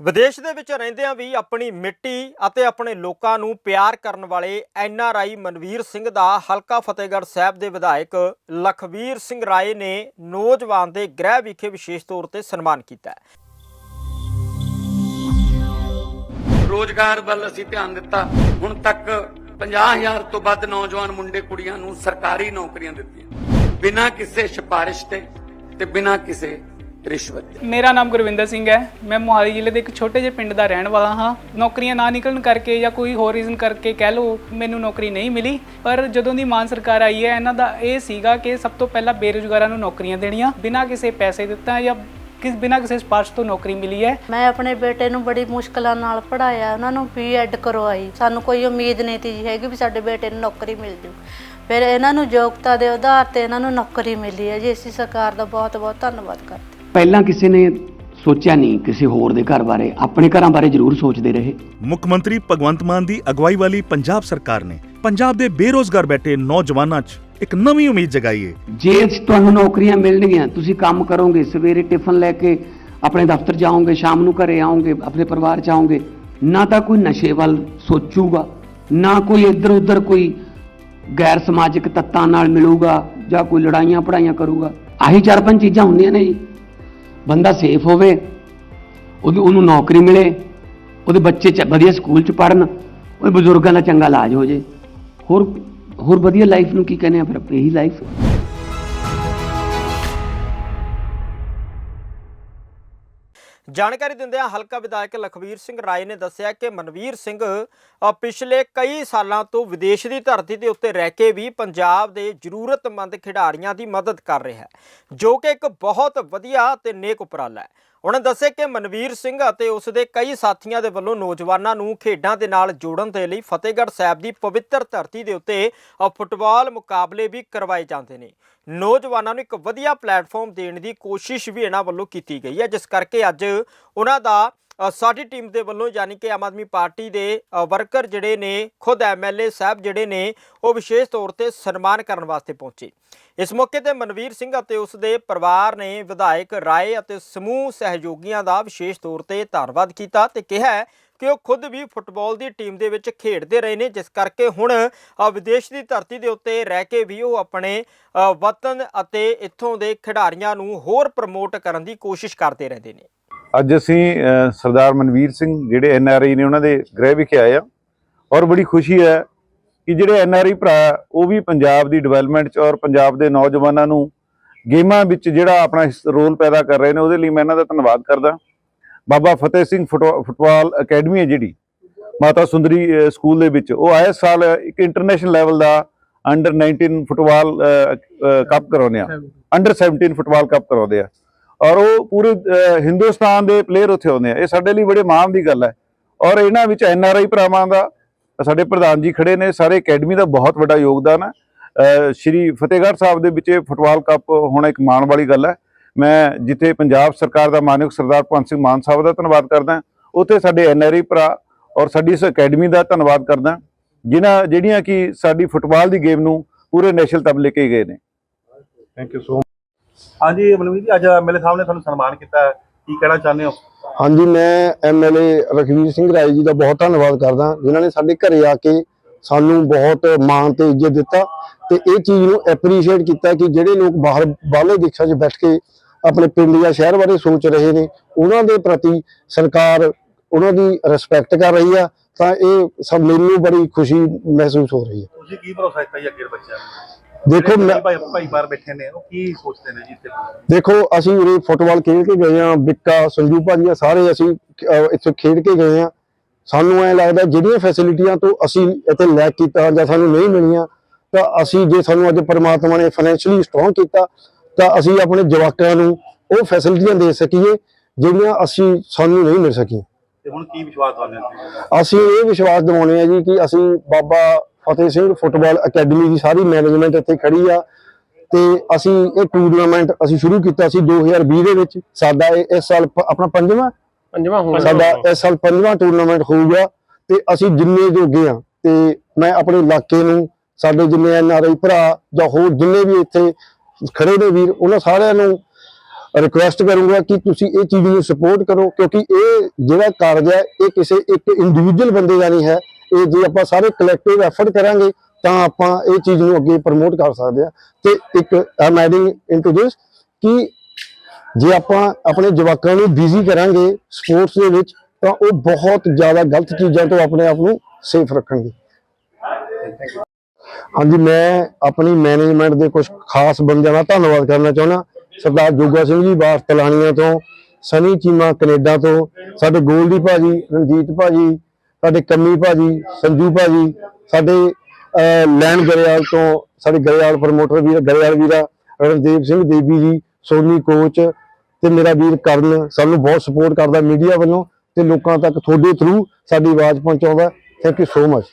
ਵਿਦੇਸ਼ ਦੇ ਵਿੱਚ ਰਹਿੰਦਿਆਂ ਵੀ ਆਪਣੀ ਮਿੱਟੀ ਅਤੇ ਆਪਣੇ ਲੋਕਾਂ ਨੂੰ ਪਿਆਰ ਕਰਨ ਵਾਲੇ N R I Manvir Singh ਦਾ ਹਲਕਾ ਫਤਿਹਗੜ੍ਹ ਸਾਹਿਬ ਦੇ ਵਿਧਾਇਕ ਲਖਵੀਰ ਸਿੰਘ ਰਾਏ ਨੇ ਨੌਜਵਾਨ ਦੇ ਗ੍ਰਹਿ ਵਿਖੇ ਵਿਸ਼ੇਸ਼ ਤੌਰ ਤੇ ਸਨਮਾਨ ਕੀਤਾ ਹੈ। ਰੋਜ਼ਗਾਰ ਵੱਲ ਅਸੀਂ ਧਿਆਨ ਦਿੱਤਾ। ਹੁਣ ਤੱਕ 50000 ਤੋਂ ਵੱਧ ਨੌਜਵਾਨ ਮੁੰਡੇ ਕੁੜੀਆਂ ਨੂੰ ਸਰਕਾਰੀ ਨੌਕਰੀਆਂ ਦਿੱਤੀਆਂ। ਬਿਨਾਂ ਕਿਸੇ ਸਿਫਾਰਿਸ਼ ਤੇ ਤੇ ਬਿਨਾਂ ਕਿਸੇ ਰਿਸ਼ਵਤ। ਮੇਰਾ ਨਾਮ ਗੁਰਵਿੰਦਰ ਸਿੰਘ ਹੈ। ਮੈਂ ਮੋਹਾਲੀ ਜ਼ਿਲ੍ਹੇ ਦੇ ਇੱਕ ਛੋਟੇ ਜਿਹੇ ਪਿੰਡ ਦਾ ਰਹਿਣ ਵਾਲਾ ਹਾਂ। ਨੌਕਰੀਆਂ ਨਾ ਨਿਕਲਣ ਕਰਕੇ ਜਾਂ ਕੋਈ ਹੋਰ ਰੀਜ਼ਨ ਕਰਕੇ ਕਹਿ ਲਓ ਮੈਨੂੰ ਨੌਕਰੀ ਨਹੀਂ ਮਿਲੀ। ਪਰ ਜਦੋਂ ਦੀ ਮਾਨ ਸਰਕਾਰ ਆਈ ਹੈ ਇਹਨਾਂ ਦਾ ਇਹ ਸੀਗਾ ਕਿ ਸਭ ਤੋਂ ਪਹਿਲਾਂ ਬੇਰੁਜ਼ਗਾਰਾਂ ਨੂੰ ਨੌਕਰੀਆਂ ਦੇਣੀਆਂ ਬਿਨਾਂ ਕਿਸੇ ਪੈਸੇ ਦਿੱਤਾ ਜਾਂ ਕਿਸ ਬਿਨਾਂ ਕਿਸੇ ਸਿਫਾਰਿਸ਼ ਤੋਂ ਨੌਕਰੀ ਮਿਲੀ ਹੈ। ਮੈਂ ਆਪਣੇ ਬੇਟੇ ਨੂੰ ਬੜੀ ਮੁਸ਼ਕਲਾਂ ਨਾਲ ਪੜਾਇਆ ਉਹਨਾਂ ਨੂੰ ਬੀਐਡ ਕਰਵਾਈ। ਸਾਨੂੰ ਕੋਈ ਉਮੀਦ ਨਹੀਂ ਜੀ ਹੈਗੀ ਵੀ ਸਾਡੇ ਬੇਟੇ ਨੂੰ ਨੌਕਰੀ ਮਿਲ ਜੂ। ਫਿਰ ਇਹਨਾਂ ਨੂੰ ਯੋਗਤਾ ਦੇ ਆਧਾਰ ਤੇ ਇਹਨਾਂ ਨੂੰ ਨੌਕਰੀ ਮਿਲੀ ਹੈ। ਜੀ ਅਸੀਂ ਸਰਕਾਰ ਦਾ ਬਹੁਤ ਬਹੁਤ ਧੰਨਵਾਦ ਕਰਦੇ ਪਹਿਲਾਂ ਕਿਸੇ ਨੇ ਸੋਚਿਆ ਨਹੀਂ ਕਿਸੇ ਹੋਰ ਦੇ ਘਰ ਬਾਰੇ ਆਪਣੇ ਘਰਾਂ ਬਾਰੇ ਜ਼ਰੂਰ ਸੋਚਦੇ ਰਹੇ। ਮੁੱਖ ਮੰਤਰੀ ਭਗਵੰਤ ਮਾਨ ਦੀ ਅਗਵਾਈ ਵਾਲੀ ਪੰਜਾਬ ਸਰਕਾਰ ਨੇ ਪੰਜਾਬ ਦੇ ਬੇਰੋਜ਼ਗਾਰ ਬੈਠੇ ਨੌਜਵਾਨਾਂ 'ਚ ਇੱਕ ਨਵੀਂ ਉਮੀਦ ਜਗਾਈ ਹੈ ਜੇ ਤੁਹਾਨੂੰ ਨੌਕਰੀਆਂ ਮਿਲਣਗੀਆਂ ਤੁਸੀਂ ਕੰਮ ਕਰੋਗੇ ਸਵੇਰੇ ਟਿਫਨ ਲੈ ਕੇ ਆਪਣੇ ਦਫ਼ਤਰ ਜਾਓਗੇ ਸ਼ਾਮ ਨੂੰ ਘਰੇ ਆਓਗੇ ਆਪਣੇ ਪਰਿਵਾਰ ਚ ਆਓਗੇ ਨਾ ਤਾਂ ਕੋਈ ਨਸ਼ੇ ਵੱਲ ਸੋਚੂਗਾ ਨਾ ਕੋਈ ਇੱਧਰ ਉੱਧਰ ਕੋਈ ਗੈਰ ਸਮਾਜਿਕ ਤੱਤਾਂ ਨਾਲ ਮਿਲੂਗਾ ਜਾਂ ਕੋਈ ਲੜਾਈਆਂ ਪੜਾਈਆਂ ਕਰੂਗਾ। ਆਹੀ ਚਾਰ ਪੰਜ ਚੀਜ਼ਾਂ ਹੁੰਦੀਆਂ ਨੇ ਜੀ। ਬੰਦਾ ਸੇਫ ਹੋਵੇ, ਉਹਦੀ, ਉਹਨੂੰ ਨੌਕਰੀ ਮਿਲੇ, ਉਹਦੇ ਬੱਚੇ ਚ, ਵਧੀਆ ਸਕੂਲ ਚ ਪੜਨ ਉਹਦੇ ਬਜ਼ੁਰਗਾਂ ਦਾ ਚੰਗਾ ਇਲਾਜ ਹੋ ਜੇ। ਹੋਰ ਹੋਰ ਵਧੀਆ ਲਾਈਫ ਨੂੰ ਕੀ ਕਹਿੰਦੇ ਆ ਫਿਰ ਆਪਣੀ ਇਹੀ ਲਾਈਫ ਜਾਣਕਾਰੀ ਦਿੰਦਿਆਂ ਹਲਕਾ ਵਿਧਾਇਕ ਲਖਵੀਰ ਸਿੰਘ ਰਾਏ ਨੇ ਦੱਸਿਆ ਕਿ ਮਨਵੀਰ ਸਿੰਘ ਪਿਛਲੇ ਕਈ ਸਾਲਾਂ ਤੋਂ ਵਿਦੇਸ਼ ਦੀ ਧਰਤੀ ਦੇ ਉੱਤੇ ਰਹਿ ਕੇ ਵੀ ਪੰਜਾਬ ਦੇ ਜ਼ਰੂਰਤਮੰਦ ਖਿਡਾਰੀਆਂ ਦੀ ਮਦਦ ਕਰ ਰਿਹਾ ਹੈ, ਜੋ ਕਿ ਇੱਕ ਬਹੁਤ ਵਧੀਆ ਤੇ ਨੇਕ ਉਪਰਾਲਾ ਹੈ। ਉਹਨਾਂ ਦੱਸਿਆ ਕਿ ਮਨਵੀਰ ਸਿੰਘ ਅਤੇ ਉਸ ਦੇ ਕਈ ਸਾਥੀਆਂ ਦੇ ਵੱਲੋਂ ਨੌਜਵਾਨਾਂ ਨੂੰ ਖੇਡਾਂ ਦੇ ਨਾਲ ਜੋੜਨ ਦੇ ਲਈ ਫਤਿਹਗੜ੍ਹ ਸਾਹਿਬ ਦੀ ਪਵਿੱਤਰ ਧਰਤੀ ਦੇ ਉੱਤੇ ਫੁੱਟਬਾਲ ਮੁਕਾਬਲੇ ਵੀ ਕਰਵਾਏ ਜਾਂਦੇ ਨੇ। ਨੌਜਵਾਨਾਂ ਨੂੰ ਇੱਕ ਵਧੀਆ ਪਲੇਟਫਾਰਮ ਦੇਣ ਦੀ ਕੋਸ਼ਿਸ਼ ਵੀ ਇਹਨਾਂ ਵੱਲੋਂ ਕੀਤੀ ਗਈ ਹੈ, ਜਿਸ ਕਰਕੇ ਅੱਜ ਉਹਨਾਂ ਦਾ ਸਾਡੀ ਟੀਮ ਦੇ ਵੱਲੋਂ ਯਾਨੀ ਕਿ ਆਮ ਆਦਮੀ ਪਾਰਟੀ ਦੇ ਵਰਕਰ ਜਿਹੜੇ ਨੇ, ਖੁਦ ਐਮਐਲਏ ਸਾਹਿਬ ਜਿਹੜੇ ਨੇ, ਉਹ ਵਿਸ਼ੇਸ਼ ਤੌਰ ਤੇ ਸਨਮਾਨ ਕਰਨ ਵਾਸਤੇ ਪਹੁੰਚੇ। ਇਸ ਮੌਕੇ ਤੇ ਮਨਵੀਰ ਸਿੰਘ ਅਤੇ ਉਸ ਦੇ ਪਰਿਵਾਰ ਨੇ ਵਿਧਾਇਕ ਰਾਏ ਅਤੇ ਸਮੂਹ ਸਹਿਯੋਗੀਆਂ ਦਾ ਵਿਸ਼ੇਸ਼ ਤੌਰ ਤੇ ਧੰਨਵਾਦ ਕੀਤਾ ਤੇ ਕਿਹਾ ਕਿ ਉਹ ਖੁਦ ਵੀ ਫੁੱਟਬਾਲ ਦੀ ਟੀਮ ਦੇ ਵਿੱਚ ਖੇਡਦੇ ਰਹੇ ਨੇ, ਜਿਸ ਕਰਕੇ ਹੁਣ ਵਿਦੇਸ਼ ਦੀ ਧਰਤੀ ਦੇ ਉੱਤੇ ਰਹਿ ਕੇ ਵੀ ਉਹ ਆਪਣੇ ਵਤਨ ਅਤੇ ਇੱਥੋਂ ਦੇ ਖਿਡਾਰੀਆਂ ਨੂੰ ਹੋਰ ਪ੍ਰਮੋਟ ਕਰਨ ਦੀ ਕੋਸ਼ਿਸ਼ ਕਰਦੇ ਰਹਿੰਦੇ ਨੇ। ਅੱਜ ਅਸੀਂ ਸਰਦਾਰ ਮਨਵੀਰ ਸਿੰਘ ਜਿਹੜੇ ਐਨ ਆਰ ਆਈ ਨੇ ਉਹਨਾਂ ਦੇ ਗ੍ਰਹਿ ਵਿਖੇ ਆਏ ਆ ਔਰ ਬੜੀ ਖੁਸ਼ੀ ਹੈ ਕਿ ਜਿਹੜੇ ਐਨ ਆਰ ਆਈ ਭਰਾ ਉਹ ਵੀ ਪੰਜਾਬ ਦੀ ਡਿਵੈਲਪਮੈਂਟ 'ਚ ਔਰ ਪੰਜਾਬ ਦੇ ਨੌਜਵਾਨਾਂ ਨੂੰ ਗੇਮਾਂ ਵਿੱਚ ਜਿਹੜਾ ਆਪਣਾ ਰੋਲ ਪੈਦਾ ਕਰ ਰਹੇ ਨੇ ਉਹਦੇ ਲਈ ਮੈਂ ਇਹਨਾਂ ਦਾ ਧੰਨਵਾਦ ਕਰਦਾ। ਬਾਬਾ ਫਤਿਹ ਸਿੰਘ ਫੁੱਟਬਾ- ਫੁੱਟਬਾਲ ਅਕੈਡਮੀ ਹੈ ਜਿਹੜੀ ਮਾਤਾ ਸੁੰਦਰੀ ਸਕੂਲ ਦੇ ਵਿੱਚ ਉਹ ਆਏ ਸਾਲ ਇੱਕ ਇੰਟਰਨੈਸ਼ਨਲ ਲੈਵਲ ਦਾ ਅੰਡਰ 19 ਫੁੱਟਬਾਲ ਕੱਪ ਕਰਾਉਂਦੇ ਆ। ਅੰਡਰ 17 ਫੁੱਟਬਾਲ ਕੱਪ ਕਰਾਉਂਦੇ ਆ। ਔਰ ਉਹ ਪੂਰੇ ਹਿੰਦੁਸਤਾਨ ਦੇ ਪਲੇਅਰ ਉੱਥੇ ਆਉਂਦੇ ਆ। ਇਹ ਸਾਡੇ ਲਈ ਬੜੇ ਮਾਣ ਦੀ ਗੱਲ ਹੈ। ਔਰ ਇਹਨਾਂ ਵਿੱਚ ਐਨ ਆਰ ਆਈ ਭਰਾਵਾਂ ਦਾ, ਸਾਡੇ ਪ੍ਰਧਾਨ ਜੀ ਖੜੇ ਨੇ, ਸਾਰੇ ਅਕੈਡਮੀ ਦਾ ਬਹੁਤ ਵੱਡਾ ਯੋਗਦਾਨ ਹੈ। ਸ਼੍ਰੀ ਫਤਿਹਗੜ੍ਹ ਸਾਹਿਬ ਦੇ ਵਿੱਚ ਫੁੱਟਬਾਲ ਕੱਪ ਹੋਣਾ ਇੱਕ ਮਾਣ ਵਾਲੀ ਗੱਲ ਹੈ। ਮੈਂ ਜਿੱਥੇ ਪੰਜਾਬ ਸਰਕਾਰ ਦਾ ਮਾਨਯੋਗ ਸਰਦਾਰ ਭਗਵੰਤ ਸਿੰਘ ਮਾਨ ਸਾਹਿਬ ਦਾ ਧੰਨਵਾਦ ਕਰਦਾ ਉੱਥੇ ਸਾਡੇ ਐਨ ਆਰ ਆਈ ਭਰਾ ਔਰ ਸਾਡੀ ਇਸ ਅਕੈਡਮੀ ਦਾ ਧੰਨਵਾਦ ਕਰਦਾ ਜਿਨ੍ਹਾਂ, ਜਿਹੜੀਆਂ ਕਿ ਸਾਡੀ ਫੁੱਟਬਾਲ ਦੀ ਗੇਮ ਨੂੰ ਪੂਰੇ ਨੈਸ਼ਨਲ ਤੱਕ ਲੈ ਕੇ ਗਏ ਨੇ। ਥੈਂਕ ਯੂ ਸੋ ਹਾਂਜੀ ਮਨਵੀਰ ਜੀ ਅੱਜ ਐਮਐਲਏ ਸਾਹਿਬ ਨੇ ਤੁਹਾਨੂੰ ਸਨਮਾਨ ਕੀਤਾ ਹੈ। ਕੀ ਕਹਿਣਾ ਚਾਹੁੰਦੇ ਹੋ? ਹਾਂਜੀ ਮੈਂ ਐਮਐਲਏ ਰਖਵੀਰ ਸਿੰਘ ਰਾਏ ਜੀ ਦਾ ਬਹੁਤ ਧੰਨਵਾਦ ਕਰਦਾ ਜਿਨ੍ਹਾਂ ਨੇ ਸਾਡੇ ਘਰੇ ਆ ਕੇ ਸਾਨੂੰ ਬਹੁਤ ਮਾਣ ਤੇ ਇੱਜ਼ਤ ਦਿੱਤਾ ਤੇ ਇਹ ਚੀਜ਼ ਨੂੰ ਐਪਰੀਸ਼ੀਏਟ ਕੀਤਾ ਕਿ ਜਿਹੜੇ ਲੋਕ ਬਾਹਰ ਬਾਹਰਲੇ ਦੇਸ਼ਾਂ 'ਚ ਬੈਠ ਕੇ ਆਪਣੇ ਪਿੰਡ ਜਾਂ ਸ਼ਹਿਰ ਬਾਰੇ ਸੋਚ ਰਹੇ ਨੇ ਉਹਨਾਂ ਦੇ ਪ੍ਰਤੀ ਸਰਕਾਰ ਉਹਨਾਂ ਦੀ ਰਿਸਪੈਕਟ ਕਰ ਰਹੀ ਆ ਤਾਂ ਇਹ ਸਭ ਮੈਨੂੰ ਬੜੀ ਖੁਸ਼ੀ ਮਹਿਸੂਸ ਹੋ ਰਹੀ ਹੈ। ਤੁਸੀਂ ਕੀ ਭਰੋਸਾ ਦਿੱਤਾ ਜੀ ਅੱਗੇ ਬੱਚਿਆਂ ਨੂੰ? ਦੇਖੋ ਭਾਈ ਭਾਈ ਬਾਹਰ ਬੈਠੇ ਨੇ ਉਹ ਕੀ ਸੋਚਦੇ ਨੇ ਜੀ ਇੱਥੇ? ਦੇਖੋ ਅਸੀਂ ਉਰੇ ਫੁੱਟਬਾਲ ਖੇਡ ਕੇ ਗਏ ਆ ਬਿੱਕਾ ਸੰਜੂ ਭਾਜੀ ਸਾਰੇ ਅਸੀਂ ਇੱਥੇ ਖੇਡ ਕੇ ਗਏ ਆ ਸਾਨੂੰ ਐ ਲੱਗਦਾ ਜਿਹੜੀਆਂ ਫੈਸਿਲਿਟੀਆਂ ਤੋਂ ਅਸੀਂ ਇੱਥੇ ਲੈਕ ਕੀਤਾ ਜਾਂ ਸਾਨੂੰ ਨਹੀਂ ਮਿਲੀਆਂ ਤਾਂ ਅਸੀਂ ਜੇ ਸਾਨੂੰ ਅੱਜ ਪਰਮਾਤਮਾ ਨੇ ਫਾਈਨੈਂਸ਼ੀਅਲੀ ਸਟਰੋਂਗ ਕੀਤਾ ਤਾਂ ਅਸੀਂ ਆਪਣੇ ਜਵਾਕਾਂ ਨੂੰ ਉਹ ਫੈਸਿਲਿਟੀਆਂ ਦੇ ਸਕੀਏ ਜਿਹੜੀਆਂ ਅਸੀਂ ਸਾਨੂੰ ਨਹੀਂ ਮਿਲ ਸਕੀਆਂ। ਤੇ ਹੁਣ ਕੀ ਵਿਸ਼ਵਾਸ ਦਵਾਉਂਦੇ ਅਸੀਂ ਇਹ ਵਿਸ਼ਵਾਸ ਦਿਵਾਉਂਦੇ ਆ ਜੀ ਕਿ ਅਸੀਂ ਬਾਬਾ ਫਤਿਹ ਸਿੰਘ ਫੁੱਟਬਾਲ ਅਕੈਡਮੀ ਦੀ ਸਾਰੀ ਮੈਨੇਜਮੈਂਟ ਇੱਥੇ ਖੜੀ ਆ। ਤੇ ਅਸੀਂ ਇਹ ਟੂਰਨਾਮੈਂਟ ਅਸੀਂ ਸ਼ੁਰੂ ਕੀਤਾ ਸੀ 2020 ਦੇ ਵਿੱਚ। ਸਾਡਾ ਇਹ ਇਸ ਸਾਲ ਆਪਣਾ ਪੰਜਵਾਂ? ਪੰਜਵਾਂ ਹੋਣਾ ਸਾਡਾ ਇਸ ਸਾਲ ਪੰਜਵਾਂ ਟੂਰਨਾਮੈਂਟ ਹੋਊਗਾ। ਤੇ ਅਸੀਂ ਜਿੰਨੇ ਜੋਗੇ ਆ ਤੇ ਮੈਂ ਆਪਣੇ ਇਲਾਕੇ ਨੂੰ ਸਾਡੇ ਜਿੰਨੇ ਐਨ ਆਰ ਆਈ ਭਰਾ ਜਾਂ ਹੋਰ ਜਿੰਨੇ ਵੀ ਇੱਥੇ ਖੜੇ ਨੇ ਵੀਰ ਉਹਨਾਂ ਸਾਰਿਆਂ ਨੂੰ ਰਿਕੁਐਸਟ ਕਰੂੰਗਾ ਕਿ ਤੁਸੀਂ ਇਹ ਚੀਜ਼ ਨੂੰ ਸਪੋਰਟ ਕਰੋ। ਕਿਉਂਕਿ ਇਹ ਜਿਹੜਾ ਕਾਰਜ ਹੈ ਇਹ ਕਿਸੇ ਇੱਕ ਇੰਡੀਵਿਜੂਅਲ ਬੰਦੇ ਦਾ ਨਹੀਂ ਹੈ। ਇਹ ਜੇ ਆਪਾਂ ਸਾਰੇ ਕਲੈਕਟਿਵ ਐਫਰਟ ਕਰਾਂਗੇ, ਤਾਂ ਆਪਾਂ ਇਹ ਚੀਜ਼ ਨੂੰ ਅੱਗੇ ਪ੍ਰਮੋਟ ਕਰ ਸਕਦੇ ਹਾਂ। ਤੇ ਇੱਕ ਆਮ ਐਡਿੰਗ ਇਨਟੂ ਦਿਸ ਕਿ ਜੇ ਆਪਾਂ ਆਪਣੇ ਜਵਾਕਾਂ ਨੂੰ ਬਿਜ਼ੀ ਕਰਾਂਗੇ ਸਪੋਰਟਸ ਦੇ ਵਿੱਚ, ਤਾਂ ਉਹ ਬਹੁਤ ਜ਼ਿਆਦਾ ਗਲਤ ਚੀਜ਼ਾਂ ਤੋਂ ਆਪਣੇ ਆਪ ਨੂੰ ਸੇਫ ਰੱਖਣਗੇ। ਹਾਂਜੀ, ਮੈਂ ਆਪਣੀ ਮੈਨੇਜਮੈਂਟ ਦੇ ਕੁਝ ਖਾਸ ਬੰਦਿਆਂ ਦਾ ਧੰਨਵਾਦ ਕਰਨਾ ਚਾਹੁੰਦਾ। ਸਰਦਾਰ ਜੋਗਾ ਸਿੰਘ ਜੀ ਬਾਸ ਤਲਾਣੀਆਂ ਤੋਂ, ਸਨੀ ਚੀਮਾ ਕੈਨੇਡਾ ਤੋਂ, ਸਾਡੇ ਗੋਲਡੀ ਭਾਜੀ, ਰਣਜੀਤ ਭਾਜੀ ਸਾਡੇ ਕੰਮੀ ਭਾਜੀ, ਸੰਜੂ ਭਾਜੀ, ਸਾਡੇ ਲੈਣ ਗਰੇਵਾਲ ਤੋਂ ਸਾਡੇ ਗਰੇਵਾਲ ਪ੍ਰਮੋਟਰ ਵੀਰ, ਗਰੇਵਾਲ ਵੀਰਾ, ਰਣਦੀਪ ਸਿੰਘ ਦੇਵੀ ਜੀ, ਸੋਨੀ ਕੋਚ ਤੇ ਮੇਰਾ ਵੀਰ ਕਰਨ ਸਾਨੂੰ ਬਹੁਤ ਸਪੋਰਟ ਕਰਦਾ ਮੀਡੀਆ ਵੱਲੋਂ ਤੇ ਲੋਕਾਂ ਤੱਕ ਤੁਹਾਡੇ ਥਰੂ ਸਾਡੀ ਆਵਾਜ਼ ਪਹੁੰਚਾਉਂਦਾ। Thank you so much